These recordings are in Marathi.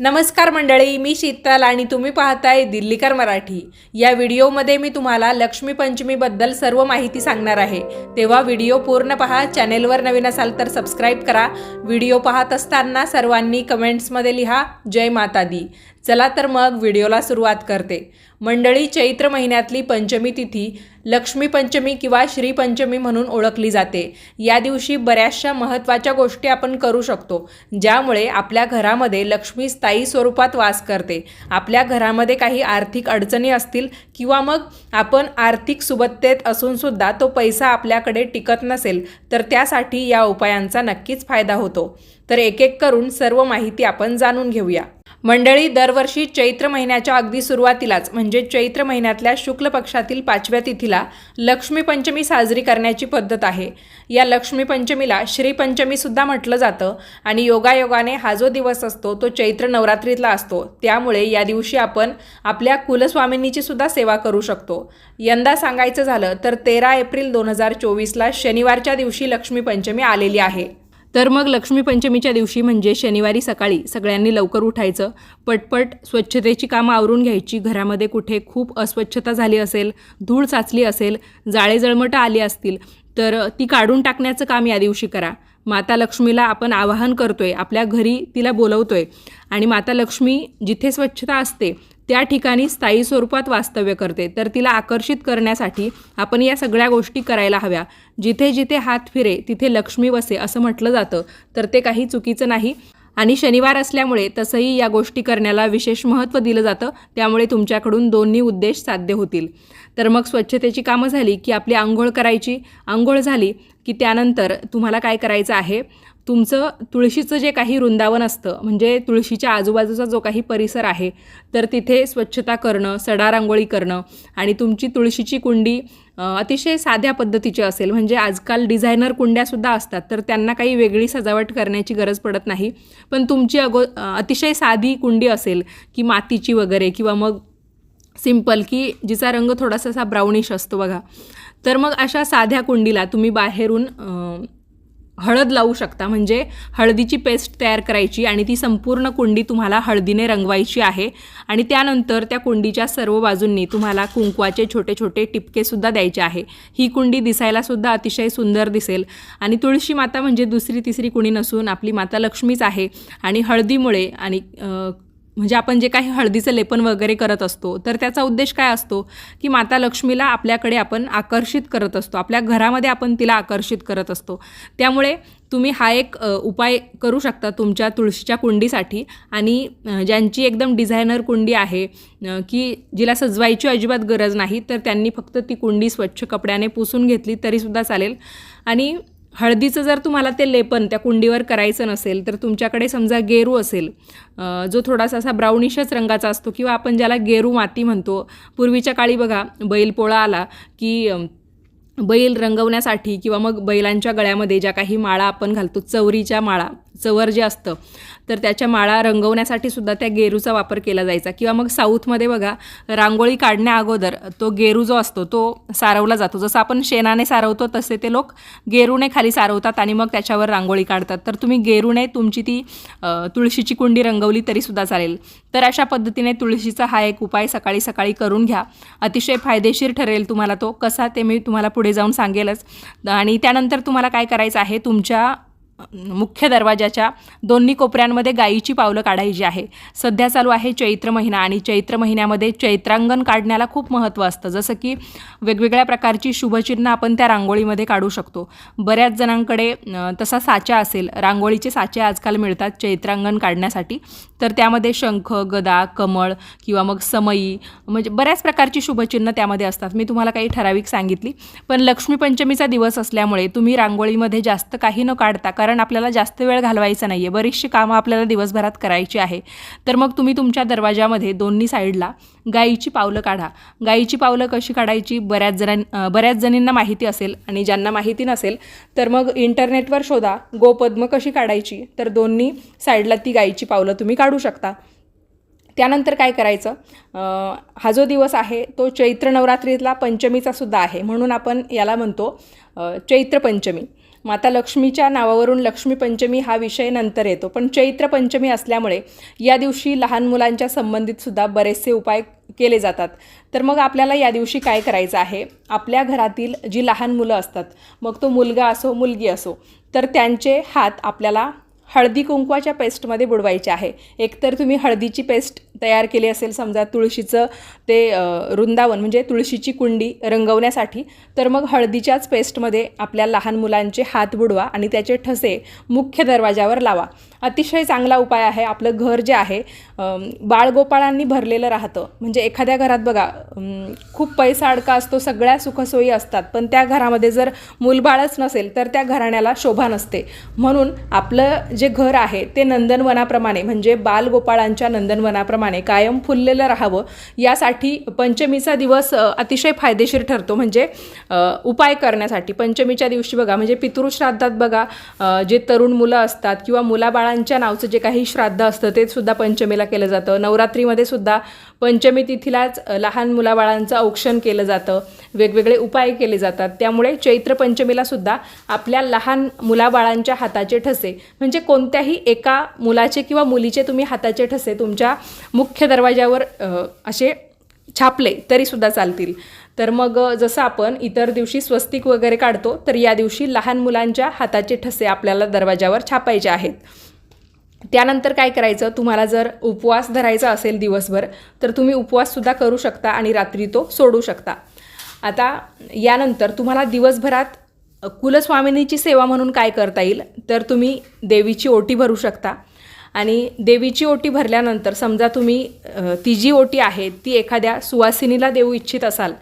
नमस्कार मंडळी मी शीतल आणि तुम्ही पाहताय दिल्लीकर मराठी. या व्हिडिओमध्ये मी तुम्हाला लक्ष्मी पंचमीबद्दल सर्व माहिती सांगणार आहे. तेव्हा व्हिडिओ पूर्ण पहा चॅनेलवर नवीन असाल तर सबस्क्राईब करा. व्हिडिओ पाहत असताना सर्वांनी कमेंट्समध्ये लिहा जय माता दी चला तर मग व्हिडिओला सुरुवात करते. मंडळी चैत्र महिन्यातली पंचमी तिथी लक्ष्मी पंचमी किंवा श्रीपंचमी म्हणून ओळखली जाते. या दिवशी बऱ्याचशा महत्त्वाच्या गोष्टी आपण करू शकतो ज्यामुळे आपल्या घरामध्ये लक्ष्मी स्थायी स्वरूपात वास करते. आपल्या घरामध्ये काही आर्थिक अडचणी असतील किंवा मग आपण आर्थिक सुबत्तेत असूनसुद्धा तो पैसा आपल्याकडे टिकत नसेल तर त्यासाठी या उपायांचा नक्कीच फायदा होतो. तर एक एक करून सर्व माहिती आपण जाणून घेऊया. मंडळी दरवर्षी चैत्र महिन्याच्या अगदी सुरुवातीलाच म्हणजे चैत्र महिन्यातल्या शुक्ल पक्षातील पाचव्या तिथीला लक्ष्मीपंचमी साजरी करण्याची पद्धत आहे. या लक्ष्मीपंचमीला श्रीपंचमीसुद्धा म्हटलं जातं आणि योगायोगाने हा जो दिवस असतो तो चैत्र नवरात्रीतला असतो. त्यामुळे या दिवशी आपण आपल्या कुलस्वामिनीची सुद्धा सेवा करू शकतो. यंदा सांगायचं झालं तर तेरा एप्रिल दोन हजार चोवीसला शनिवारच्या दिवशी लक्ष्मीपंचमी आलेली आहे. तर मग लक्ष्मीपंचमीच्या दिवशी म्हणजे शनिवारी सकाळी सगळ्यांनी लवकर उठायचं. पटपट स्वच्छतेची कामं आवरून घ्यायची. घरामध्ये कुठे खूप अस्वच्छता झाली असेल धूळ साचली असेल जाळे जळमटं आली असतील तर ती काढून टाकण्याचं काम या दिवशी करा. माता लक्ष्मीला आपण आवाहन करतोय आपल्या घरी तिला बोलवतोय. आणि माता लक्ष्मी जिथे स्वच्छता असते त्या ठिकाणी स्थायी स्वरूपात वास्तव्य करते. तर तिला आकर्षित करण्यासाठी आपण या सगळ्या गोष्टी करायला हव्या. जिथे जिथे हात फिरे तिथे लक्ष्मी वसे असं म्हटलं जातं. तर ते काही चुकीचं नाही. आणि शनिवार असल्यामुळे तसंही या गोष्टी करण्याला विशेष महत्त्व दिलं जातं. त्यामुळे तुमच्याकडून दोन्ही उद्देश साध्य होतील. तर मग स्वच्छतेची कामं झाली की आपली आंघोळ करायची. आंघोळ झाली की त्यानंतर तुम्हाला काय करायचं आहे? तुमचं तुळशीचं जे काही वृंदावन असतं म्हणजे तुळशीच्या आजूबाजूचा जो काही परिसर आहे तर तिथे स्वच्छता करणं सडा रांगोळी करणं आणि तुमची तुळशीची कुंडी अतिशय साध्या पद्धतीची असेल. म्हणजे आजकाल डिझायनर कुंड्यासुद्धा असतात तर त्यांना काही वेगळी सजावट करण्याची गरज पडत नाही. पण तुमची अगो अतिशय साधी कुंडी असेल की मातीची वगैरे किंवा मग सिंपल की जिचा रंग थोडासा असा ब्राउनिश असतो बघा. तर मग अशा साध्या कुंडीला तुम्ही बाहेरून हळद लावू शकता. म्हणजे हळदीची पेस्ट तयार करायची आणि ती संपूर्ण कुंडी तुम्हाला हळदीने रंगवायची आहे. आणि त्यानंतर त्या कुंडीच्या सर्व बाजूंनी तुम्हाला कुंकवाचे छोटे छोटे टिपकेसुद्धा द्यायचे आहे. ही कुंडी दिसायलासुद्धा अतिशय सुंदर दिसेल. आणि तुळशी माता म्हणजे दुसरी तिसरी कुणी नसून आपली माता लक्ष्मीच आहे. आणि हळदीमुळे आणि म्हणजे आपण जे काही हळदीचं लेपन वगैरे करत असतो तर त्याचा उद्देश काय असतो? की माता लक्ष्मीला आपल्याकडे आपण आकर्षित करत असतो. आपल्या घरामध्ये आपण तिला आकर्षित करत असतो. त्यामुळे तुम्ही हा एक उपाय करू शकता तुमच्या तुळशीच्या कुंडीसाठी. आणि ज्यांची एकदम डिझायनर कुंडी आहे की जिला सजवायची अजिबात गरज नाही तर त्यांनी फक्त ती कुंडी स्वच्छ कपड्याने पुसून घेतली तरीसुद्धा चालेल. आणि हळदीचं जर तुम्हाला ते लेपन त्या कुंडीवर करायचं नसेल तर तुमच्याकडे समजा गेरू असेल जो थोडासा असा ब्राउनिशच रंगाचा असतो किंवा आपण ज्याला गेरू माती म्हणतो. पूर्वीच्या काळी बघा बैलपोळा आला की बैल रंगवण्यासाठी किंवा मग बैलांच्या गळ्यामध्ये ज्या काही माळा आपण घालतो चवरीच्या माळा चवर जे असतं तर त्याच्या माळा रंगवण्यासाठी सुद्धा त्या गेरूचा वापर केला जायचा. किंवा मग साऊथमध्ये बघा रांगोळी काढण्या अगोदर तो गेरू जो असतो तो सारवला जातो. जसं आपण शेणाने सारवतो तसे ते लोक गेरूने खाली सारवतात आणि मग त्याच्यावर रांगोळी काढतात. तर तुम्ही गेरूने तुमची ती तुळशीची कुंडी रंगवली तरीसुद्धा चालेल. तर अशा पद्धतीने तुळशीचा हा एक उपाय सकाळी सकाळी करून घ्या. अतिशय फायदेशीर ठरेल तुम्हाला तो. कसा ते मी तुम्हाला पुढे जाऊन सांगेलच. आणि त्यानंतर तुम्हाला काय करायचं आहे तुमच्या मुख्य दरवाजाच्या दोन्ही कोपऱ्यांमध्ये गायीची पावलं काढायची आहे. सध्या चालू आहे चैत्र महिना आणि चैत्र महिन्यामध्ये चैत्रांगण काढण्याला खूप महत्त्व असतं. जसं की वेगवेगळ्या प्रकारची शुभचिन्ह आपण त्या रांगोळीमध्ये काढू शकतो. बऱ्याच जणांकडे तसा साचा असेल. रांगोळीचे साचे आजकाल मिळतात चैत्रांगण काढण्यासाठी. तर त्यामध्ये शंख गदा कमळ किंवा मग समई म्हणजे बऱ्याच प्रकारची शुभचिन्ह त्यामध्ये असतात. मी तुम्हाला काही ठराविक सांगितली. पण लक्ष्मीपंचमीचा दिवस असल्यामुळे तुम्ही रांगोळीमध्ये जास्त काही न काढता कारण आपल्याला जास्त वेळ घालवायचा नाही आहे बरीचशी कामं आपल्याला दिवसभरात करायची आहे. तर मग तुम्ही तुमच्या दरवाजामध्ये दोन्ही साईडला गाईची पावलं काढा. गाईची पावलं कशी काढायची? बऱ्याच जणां बऱ्याच जणींना माहिती असेल आणि ज्यांना माहिती नसेल तर मग इंटरनेटवर शोधा. गोपद्म कशी काढायची? तर दोन्ही साईडला ती गाईची पावलं तुम्ही काढू शकता. त्यानंतर काय करायचं? हा जो दिवस आहे तो चैत्र नवरात्रीतला पंचमीचा सुद्धा आहे. म्हणून आपण याला म्हणतो चैत्र पंचमी. माता लक्ष्मीच्या नावावरून लक्ष्मी पंचमी हा विषय नंतर येतो. पण चैत्र पंचमी असल्यामुळे या दिवशी लहान मुलांच्या संबंधितसुद्धा बरेचसे उपाय केले जातात. तर मग आपल्याला या दिवशी काय करायचं आहे? आपल्या घरातील जी लहान मुलं असतात मग तो मुलगा असो मुलगी असो तर त्यांचे हात आपल्याला हळदी कुंकवाच्या पेस्टमध्ये बुडवायचे आहे. एकतर तुम्ही हळदीची पेस्ट तयार केली असेल समजा तुळशीचं ते वृंदावन म्हणजे तुळशीची कुंडी रंगवण्यासाठी तर मग हळदीच्याच पेस्टमध्ये आपल्या लहान मुलांचे हात बुडवा आणि त्याचे ठसे मुख्य दरवाजावर लावा. अतिशय चांगला उपाय आहे आपलं घर जे आहे बाळगोपाळांनी भरलेलं राहतं. म्हणजे एखाद्या घरात बघा खूप पैसा अडका असतो सगळ्या सुखसोयी असतात पण त्या घरामध्ये जर मूलबाळच नसेल तर त्या घराण्याला शोभा नसते. म्हणून आपलं जे घर आहे ते नंदनवनाप्रमाणे म्हणजे बालगोपाळांच्या नंदनवनाप्रमाणे कायम फुललेलं राहावं. यासाठी पंचमीचा दिवस अतिशय फायदेशीर ठरतो. म्हणजे उपाय करण्यासाठी. पंचमीच्या दिवशी बघा म्हणजे पितृश्राद्धात बघा जे तरुण मुलं असतात किंवा मुलाबाळांच्या नावचं जे काही श्राद्ध असतं ते सुद्धा पंचमीला केलं जातं. नवरात्रीमध्ये सुद्धा पंचमी तिथीलाच लहान मुलाबाळांचं औक्षण केलं जातं. वेगवेगळे उपाय केले जातात. त्यामुळे चैत्र पंचमीला सुद्धा आपल्या लहान मुलाबाळांच्या हाताचे ठसे म्हणजे कोणत्याही एका मुलाचे किंवा मुलीचे तुम्ही हाताचे ठसे तुमच्या मुख्य दरवाजावर असे छापले तरीसुद्धा चालतील. तर मग जसं आपण इतर दिवशी स्वस्तिक वगैरे काढतो तर या दिवशी लहान मुलांच्या हाताचे ठसे आपल्याला दरवाजावर छापायचे आहेत. त्यानंतर काय करायचं? तुम्हाला जर उपवास धरायचा असेल दिवसभर तर तुम्ही उपवाससुद्धा करू शकता आणि रात्री तो सोडू शकता. आता यानंतर तुम्हाला दिवसभरात कुलस्वामिनीची सेवा म्हणून काय करता येईल? तर तुम्ही देवीची ओटी भरू शकता. आणि देवीची ओटी भरल्यानंतर समजा तुम्ही ती जी ओटी आहे ती एखाद्या सुवासिनीला देऊ इच्छित असाल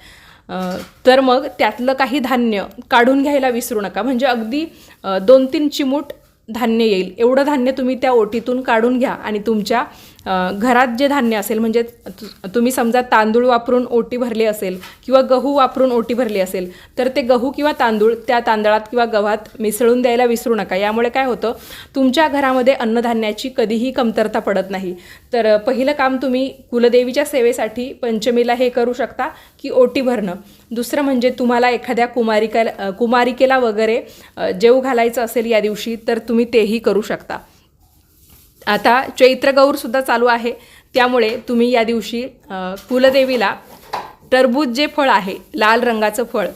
तर मग त्यातलं काही धान्य काढून घ्यायला विसरू नका. म्हणजे अगदी दोन तीन चिमूट धान्य येईल. एवढं धान्य तुम्ही त्या ओटीतून काढून घ्या आणि तुमच्या घरात जे धान्य असेल म्हणजे तु- तुम्ही समजा तांदूळ वापरून ओटी भरली असेल किंवा गहू वापरून ओटी भरली असेल तर ते गहू किंवा तांदूळ त्या तांदळात किंवा गव्हात मिसळून द्यायला विसरू नका. यामुळे काय होतं तुमच्या घरामध्ये अन्नधान्याची कधीही कमतरता पडत नाही. तर पहिलं काम तुम्ही कुलदेवीच्या सेवेसाठी पंचमीला हे करू शकता की ओटी भरणं. दुसरं म्हणजे तुम्हाला एखाद्या कुमारिका कुमारिकेला वगैरे जेव घालायचं असेल या दिवशी तर तुम्ही तेही करू शकता. आता चैत्र गौरसुद्धा चालू आहे. त्यामुळे तुम्ही या दिवशी कुलदेवीला टरबूज जे फळ आहे लाल रंगाचं फळ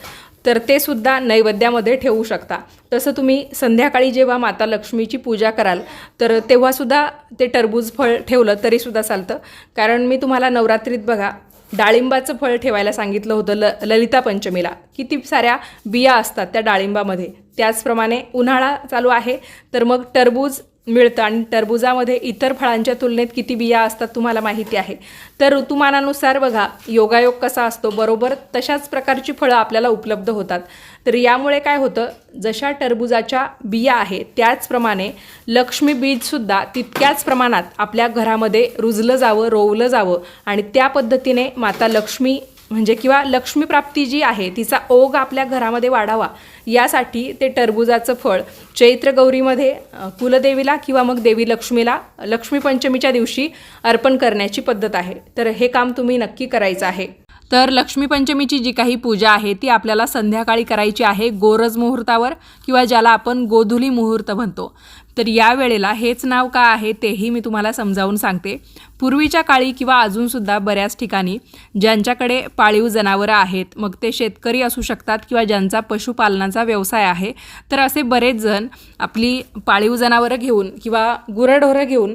तर ते सुद्धा नैवेद्यामध्ये ठेवू शकता. तसं तुम्ही संध्याकाळी जेव्हा माता लक्ष्मीची पूजा कराल तर तेव्हासुद्धा ते टरबूज फळ ठेवलं तरीसुद्धा चालतं. कारण मी तुम्हाला नवरात्रीत बघा डाळिंबाचं फळ ठेवायला सांगितलं होतं ल ललिता पंचमीला. किती साऱ्या बिया असतात त्या डाळिंबामध्ये. त्याचप्रमाणे उन्हाळा चालू आहे तर मग टरबूज मिळतं आणि टरबुजामध्ये इतर फळांच्या तुलनेत किती बिया असतात तुम्हाला माहिती आहे. तर ऋतुमानानुसार बघा योगायोग कसा असतो? बरोबर तशाच प्रकारची फळं आपल्याला उपलब्ध होतात. तर यामुळे काय होतं? जशा टरबुजाच्या बिया आहे त्याचप्रमाणे लक्ष्मी बीजसुद्धा तितक्याच प्रमाणात आपल्या घरामध्ये रुजलं जावं रोवलं जावं आणि त्या पद्धतीने माता लक्ष्मी म्हणजे किंवा लक्ष्मीप्राप्ती जी आहे तिचा ओघ आपल्या घरामध्ये वाढावा यासाठी ते टरबुजाचं फळ चैत्र गौरीमध्ये कुलदेवीला किंवा मग देवी लक्ष्मीला लक्ष्मीपंचमीच्या दिवशी अर्पण करण्याची पद्धत आहे. तर हे काम तुम्ही नक्की करायचं आहे. तर लक्ष्मीपंचमीची जी काही पूजा आहे ती आपल्याला संध्याकाळी करायची आहे गोरज मुहूर्तावर किंवा ज्याला आपण गोधुली मुहूर्त म्हणतो. तर या वेळेला हेच नाव का आहे तेही मी तुम्हाला समजावून सांगते. पूर्वीच्या काळी किंवा अजूनसुद्धा बऱ्याच ठिकाणी ज्यांच्याकडे पाळीव जनावरं आहेत मग ते शेतकरी असू शकतात किंवा ज्यांचा पशुपालनाचा व्यवसाय आहे तर असे बरेच जण आपली पाळीव जनावरं घेऊन किंवा गुरढोरं घेऊन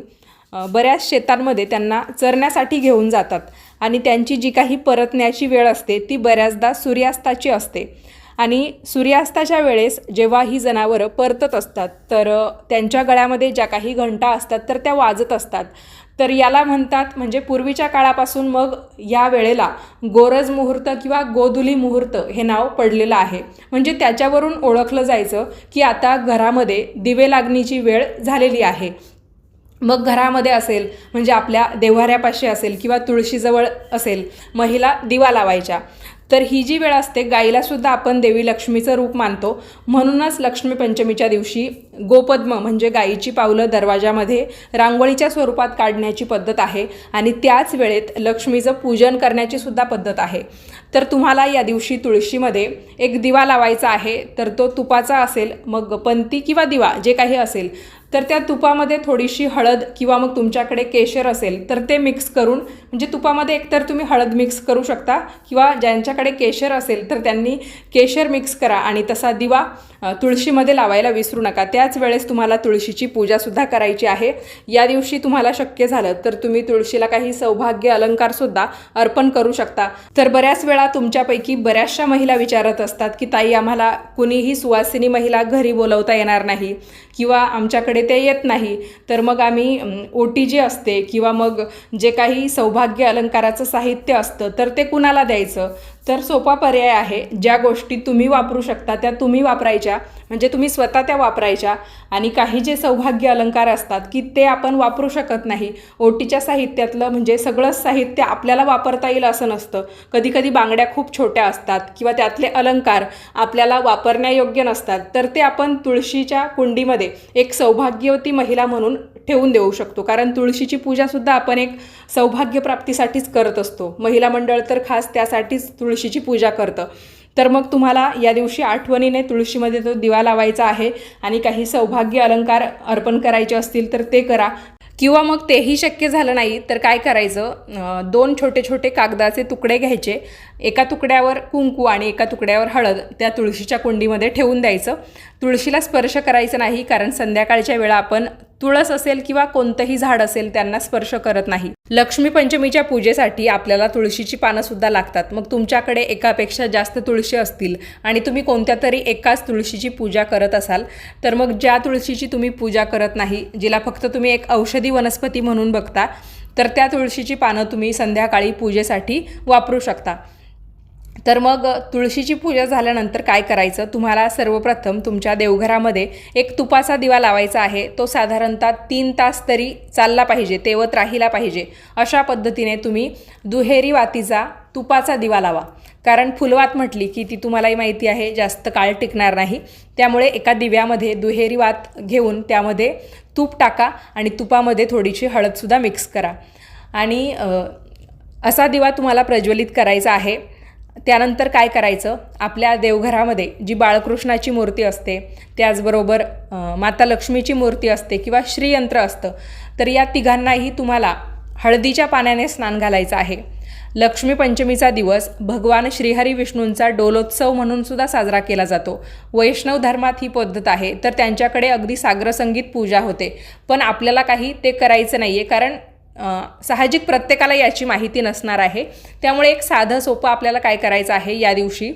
बऱ्याच शेतांमध्ये त्यांना चरण्यासाठी घेऊन जातात. आणि त्यांची जी काही परतण्याची वेळ असते ती बऱ्याचदा सूर्यास्ताची असते. आणि सूर्यास्ताच्या वेळेस जेव्हा ही जनावरं परतत असतात तर त्यांच्या गळ्यामध्ये ज्या काही घंटा असतात तर त्या वाजत असतात. तर याला म्हणतात म्हणजे पूर्वीच्या काळापासून मग या वेळेला गोरज मुहूर्त किंवा गोधुली मुहूर्त हे नाव पडलेलं आहे. म्हणजे त्याच्यावरून ओळखलं जायचं की आता घरामध्ये दिवे लागणीची वेळ झालेली आहे. मग घरामध्ये असेल म्हणजे आपल्या देव्हाऱ्यापाशी असेल किंवा तुळशीजवळ असेल महिला दिवा लावायच्या. तर ही जी वेळ असते गाईलासुद्धा आपण देवी लक्ष्मीचं रूप मानतो. म्हणूनच लक्ष्मी पंचमीच्या दिवशी गोपद्म म्हणजे गाईची पावलं दरवाजामध्ये रांगोळीच्या स्वरूपात काढण्याची पद्धत आहे आणि त्याच वेळेत लक्ष्मीचं पूजन करण्याची सुद्धा पद्धत आहे. तर तुम्हाला या दिवशी तुळशीमध्ये एक दिवा लावायचा आहे तर तो तुपाचा असेल मग पंती किंवा दिवा जे काही असेल तर त्या तुपामध्ये थोडीशी हळद किंवा मग तुमच्याकडे केशर असेल तर ते मिक्स करून म्हणजे तुपामध्ये एकतर तुम्ही हळद मिक्स करू शकता किंवा ज्यांच्याकडे केशर असेल तर त्यांनी केशर मिक्स करा आणि तसा दिवा तुळशीमध्ये लावायला विसरू नका. त्याच वेळेस तुम्हाला तुळशीची पूजासुद्धा करायची आहे. या दिवशी तुम्हाला शक्य झालं तर तुम्ही तुळशीला काही सौभाग्य अलंकारसुद्धा अर्पण करू शकता. तर बऱ्याच वेळा तुमच्यापैकी बऱ्याचशा महिला विचारत असतात की ताई आम्हाला कुणीही सुवासिनी महिला घरी बोलवता येणार नाही किंवा आमच्याकडे ते येत नाही तर मग आम्ही अम, ओटी जी असते किंवा मग जे काही सौभाग्य अलंकाराचं साहित्य असतं तर ते कुणाला द्यायचं? तर सोपा पर्याय आहे. ज्या गोष्टी तुम्ही वापरू शकता त्या तुम्ही वापरायच्या. म्हणजे तुम्ही स्वतः त्या वापरायच्या. आणि काही जे सौभाग्य अलंकार असतात की ते आपण वापरू शकत नाही. ओटीच्या साहित्यातलं म्हणजे सगळंच साहित्य आपल्याला वापरता येईल असं नसतं. कधी कधी बांगड्या खूप छोट्या असतात किंवा त्यातले अलंकार आपल्याला वापरण्यायोग्य नसतात. तर ते आपण तुळशीच्या कुंडीमध्ये एक सौभाग्यवती महिला म्हणून ठेवून देऊ शकतो. कारण तुळशीची पूजासुद्धा आपण एक सौभाग्यप्राप्तीसाठीच करत असतो. महिला मंडळ तर खास त्यासाठीच तुळशीची पूजा करतं. तर मग तुम्हाला या दिवशी आठवणीने तुळशीमध्ये तो दिवा लावायचा आहे आणि काही सौभाग्य अलंकार अर्पण करायचे असतील तर ते करा. किंवा मग तेही शक्य झालं नाही तर काय करायचं? दोन छोटे छोटे कागदाचे तुकडे घ्यायचे. एका तुकड्यावर कुंकू आणि एका तुकड्यावर हळद त्या तुळशीच्या कुंडीमध्ये ठेवून द्यायचं. तुळशीला स्पर्श करायचं नाही कारण संध्याकाळच्या वेळा आपण तुळस असेल किंवा कोणतंही झाड असेल त्यांना स्पर्श करत नाही. लक्ष्मी पंचमीच्या पूजेसाठी आपल्याला तुळशीची पानं सुद्धा लागतात. मग तुमच्याकडे एकापेक्षा जास्त तुळशी असतील आणि तुम्ही कोणत्या तरी एकाच तुळशीची पूजा करत असाल तर मग ज्या तुळशीची तुम्ही पूजा करत नाही जिला फक्त तुम्ही एक औषधी वनस्पती म्हणून बघता तर त्या तुळशीची पानं तुम्ही संध्याकाळी पूजेसाठी वापरू शकता. तर मग तुळशीची पूजा झाल्यानंतर काय करायचं? तुम्हाला सर्वप्रथम तुमच्या देवघरामध्ये एक तुपाचा दिवा लावायचा आहे. तो साधारणतः तीन तास तरी चालला पाहिजे तेवत राहिला पाहिजे. अशा पद्धतीने तुम्ही दुहेरी वातीचा तुपाचा दिवा लावा. कारण फुलवात म्हटली की ती तुम्हालाही माहिती आहे जास्त काळ टिकणार नाही. त्यामुळे एका दिव्यामध्ये दुहेरी वात घेऊन त्यामध्ये तूप टाका आणि तुपामध्ये थोडीशी हळदसुद्धा मिक्स करा. आणि असा दिवा तुम्हाला प्रज्वलित करायचा आहे. त्यानंतर काय करायचं? आपल्या देवघरामध्ये जी बाळकृष्णाची मूर्ती असते त्याचबरोबर माता लक्ष्मीची मूर्ती असते किंवा श्रीयंत्र असतं तर या तिघांनाही तुम्हाला हळदीच्या पाण्याने स्नान घालायचं आहे. लक्ष्मी पंचमीचा दिवस भगवान श्रीहरी विष्णूंचा डोलोत्सव म्हणून सुद्धा साजरा केला जातो. वैष्णव धर्मात ही पद्धत आहे तर त्यांच्याकडे अगदी सागरसंगीत पूजा होते. पण आपल्याला काही ते करायचं नाही आहे कारण साहजिक प्रत्येकाला याची माहिती नसणार आहे. त्यामुळे एक साधं सोपं आपल्याला काय करायचं आहे या दिवशी?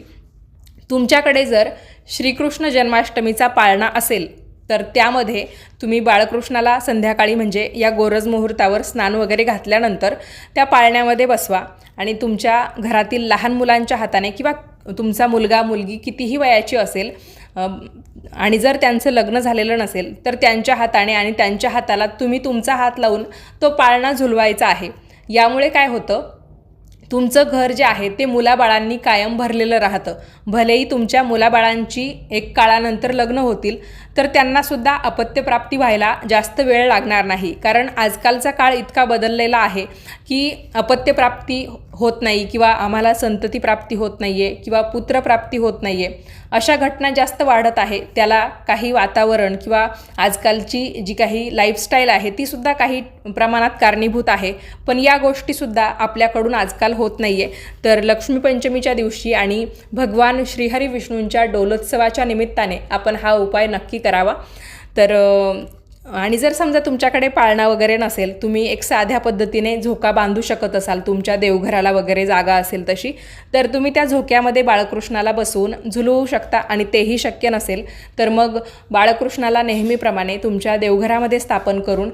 तुमच्याकडे जर श्रीकृष्ण जन्माष्टमीचा पाळणा असेल तर त्यामध्ये तुम्ही बाळकृष्णाला संध्याकाळी म्हणजे या गोरज मुहूर्तावर स्नान वगैरे घातल्यानंतर त्या पाळण्यामध्ये बसवा. आणि तुमच्या घरातील लहान मुलांच्या हाताने किंवा तुमचा मुलगा मुलगी कितीही वयाची असेल आणि जर त्यांचं लग्न झालेलं नसेल तर त्यांच्या हाताने आणि त्यांच्या हाताला तुम्ही तुमचा हात लावून तो पाळणा झुलवायचा आहे. यामुळे काय होतं? तुमचं घर जे आहे ते मुलाबाळांनी कायम भरलेलं राहतं. भलेही तुमच्या मुलाबाळांची एक काळानंतर लग्न होतील तर त्यांनासुद्धा अपत्यप्राप्ती व्हायला जास्त वेळ लागणार नाही. कारण आजकालचा काळ इतका बदललेला आहे की अपत्यप्राप्ती होत नाही किंवा आम्हाला संतती प्राप्ती होत नाही आहे किंवा पुत्रप्राप्ती होत नाही आहे अशा घटना जास्त वाढत आहे. त्याला काही वातावरण किंवा आजकालची जी काही लाईफस्टाईल आहे तीसुद्धा काही प्रमाणात कारणीभूत आहे. पण या गोष्टीसुद्धा आपल्याकडून आजकाल होत नाही आहे तर लक्ष्मीपंचमीच्या दिवशी आणि भगवान श्रीहरी विष्णूंच्या डोलोत्सवाच्या निमित्ताने आपण हा उपाय नक्की करावा. तर आणि जर समजा तुमच्याकडे पाळणा वगैरे नसेल तुम्ही एक साध्या पद्धतीने झोका बांधू शकत असाल तुमच्या देवघराला वगैरे जागा असेल तशी तर तुम्ही त्या झोक्यामध्ये बाळकृष्णाला बसवून झुलवू शकता आणि तेही शक्य नसेल तर मग बाळकृष्णाला नेहमीप्रमाणे तुमच्या देवघरामध्ये स्थापन करून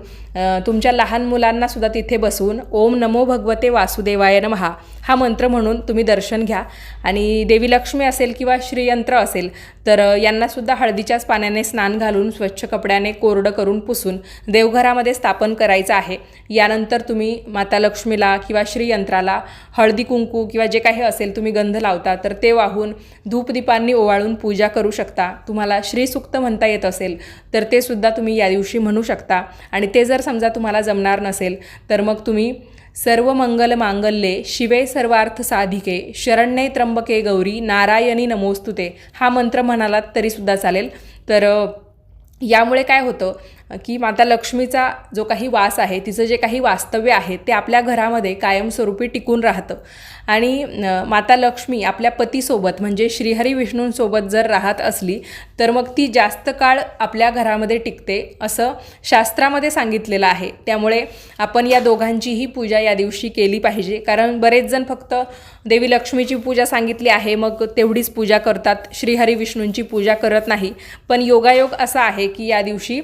तुमच्या लहान मुलांनासुद्धा तिथे बसवून ओम नमो भगवते वासुदेवाय नमहा. हा मंत्र म्हणून तुम्ही दर्शन घ्या. आणि देवी लक्ष्मी असेल किंवा श्रीयंत्र असेल तर यांनासुद्धा हळदीच्याच पाण्याने स्नान घालून स्वच्छ कपड्याने कोरडं करून पुसून देवघरामध्ये स्थापन करायचं आहे. यानंतर तुम्ही माता लक्ष्मीला किंवा श्रीयंत्राला हळदी कुंकू किंवा जे काही असेल तुम्ही गंध लावता तर ते वाहून धूपदीपांनी ओवाळून पूजा करू शकता. तुम्हाला श्रीसुक्त म्हणता येत असेल तर ते सुद्धा तुम्ही या दिवशी म्हणू शकता. आणि ते जर समजा तुम्हाला जमणार नसेल तर मग तुम्ही सर्व मंगल मांगल्ये शिवे सर्वार्थ साधिके शरण्ये त्र्यंबके गौरी नारायणी नमोस्तुते. हा मंत्र म्हणालात तरीसुद्धा चालेल. तर यामुळे काय होतं? की माता लक्ष्मीचा जो काही वास आहे तिचं जे काही वास्तव्य आहे ते आपल्या घरामध्ये कायमस्वरूपी टिकून राहतं. आणि माता लक्ष्मी आपल्या पतीसोबत म्हणजे श्रीहरी विष्णूंसोबत जर राहत असली तर मग ती जास्त काळ आपल्या घरामध्ये टिकते असं शास्त्रामध्ये सांगितलेलं आहे. त्यामुळे आपण या दोघांचीही पूजा या दिवशी केली पाहिजे. कारण बरेच जण फक्त देवी लक्ष्मीची पूजा सांगितली आहे मग तेवढीच पूजा करतात श्रीहरी विष्णूंची पूजा करत नाही. पण योगायोग असा आहे की या दिवशी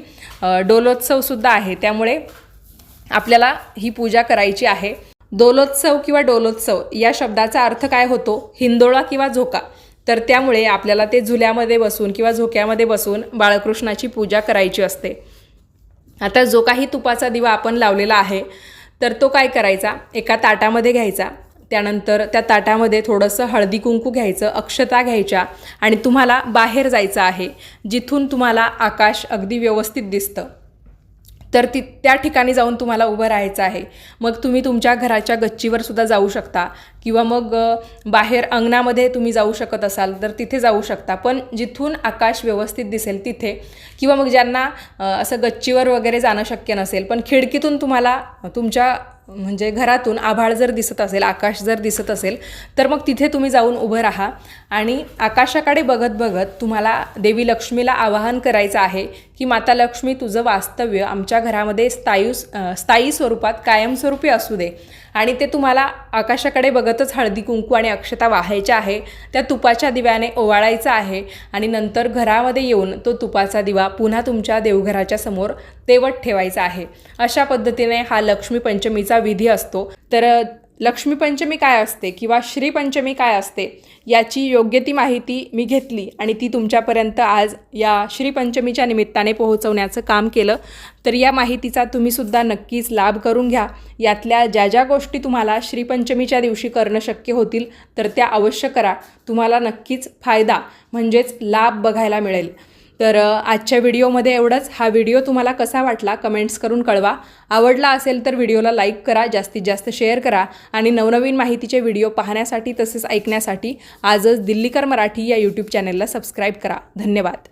डोलोत्सवसुद्धा आहे. त्यामुळे आपल्याला ही पूजा करायची आहे. दोलोत्सव किंवा डोलोत्सव या शब्दाचा अर्थ काय होतो? हिंदोळा किंवा झोका. तर त्यामुळे आपल्याला ते झुल्यामध्ये बसून किंवा झोक्यामध्ये बसून बाळकृष्णाची पूजा करायची असते. आता जो काही तुपाचा दिवा आपण लावलेला आहे. तर तो काय करायचा? एका ताटामध्ये घ्यायचा. त्यानंतर त्या ताटामध्ये थोडंसं हळदी कुंकू घ्यायचं अक्षता घ्यायच्या आणि तुम्हाला बाहेर जायचं आहे जिथून तुम्हाला आकाश अगदी व्यवस्थित दिसतं. तर ती त्या ठिकाणी जाऊन तुम्हाला उभं राहायचं आहे. मग तुम्ही तुमच्या घराच्या गच्चीवर सुद्धा जाऊ शकता किंवा मग बाहेर अंगणामध्ये तुम्ही जाऊ शकत असाल तर तिथे जाऊ शकता. पण जिथून आकाश व्यवस्थित दिसेल तिथे किंवा मग ज्यांना असं गच्चीवर वगैरे जाणं शक्य नसेल पण खिडकीतून तुम्हाला तुमच्या म्हणजे घरातून आभाळ जर दिसत असेल आकाश जर दिसत असेल तर मग तिथे तुम्ही जाऊन उभं राहा. आणि आकाशाकडे बघत बघत तुम्हाला देवी लक्ष्मीला आवाहन करायचं आहे की माता लक्ष्मी तुझं वास्तव्य आमच्या घरामध्ये स्थायू स्थायी स्वरूपात कायमस्वरूपी असू दे. आणि ते तुम्हाला आकाशाकडे बघतच हळदी कुंकू आणि अक्षता वाहायच्या आहे. त्या तुपाच्या दिव्याने ओवाळायचं आहे आणि नंतर घरामध्ये येऊन तो तुपाचा दिवा पुन्हा तुमच्या देवघराच्या समोर तेवत ठेवायचा आहे. अशा पद्धतीने हा लक्ष्मी पंचमीचा विधी असतो. तर लक्ष्मीपंचमी काय असते किंवा श्रीपंचमी काय असते याची योग्य ती माहिती मी घेतली आणि ती तुमच्यापर्यंत आज या श्रीपंचमीच्या निमित्ताने पोहोचवण्याचं काम केलं. तर या माहितीचा तुम्हीसुद्धा नक्कीच लाभ करून घ्या. यातल्या ज्या ज्या गोष्टी तुम्हाला श्रीपंचमीच्या दिवशी करणं शक्य होतील तर त्या अवश्य करा. तुम्हाला नक्कीच फायदा म्हणजेच लाभ बघायला मिळेल. तर आजच्या व्हिडिओमध्ये एवढंच. हा व्हिडिओ तुम्हाला कसा वाटला कमेंट्स करून कळवा. आवडला असेल तर व्हिडिओला लाईक करा जास्तीत जास्त शेअर करा आणि नवनवीन माहितीचे व्हिडिओ पाहण्यासाठी तसेच ऐकण्यासाठी आजच दिल्लीकर मराठी या यूट्यूब चॅनलला सबस्क्राईब करा. धन्यवाद.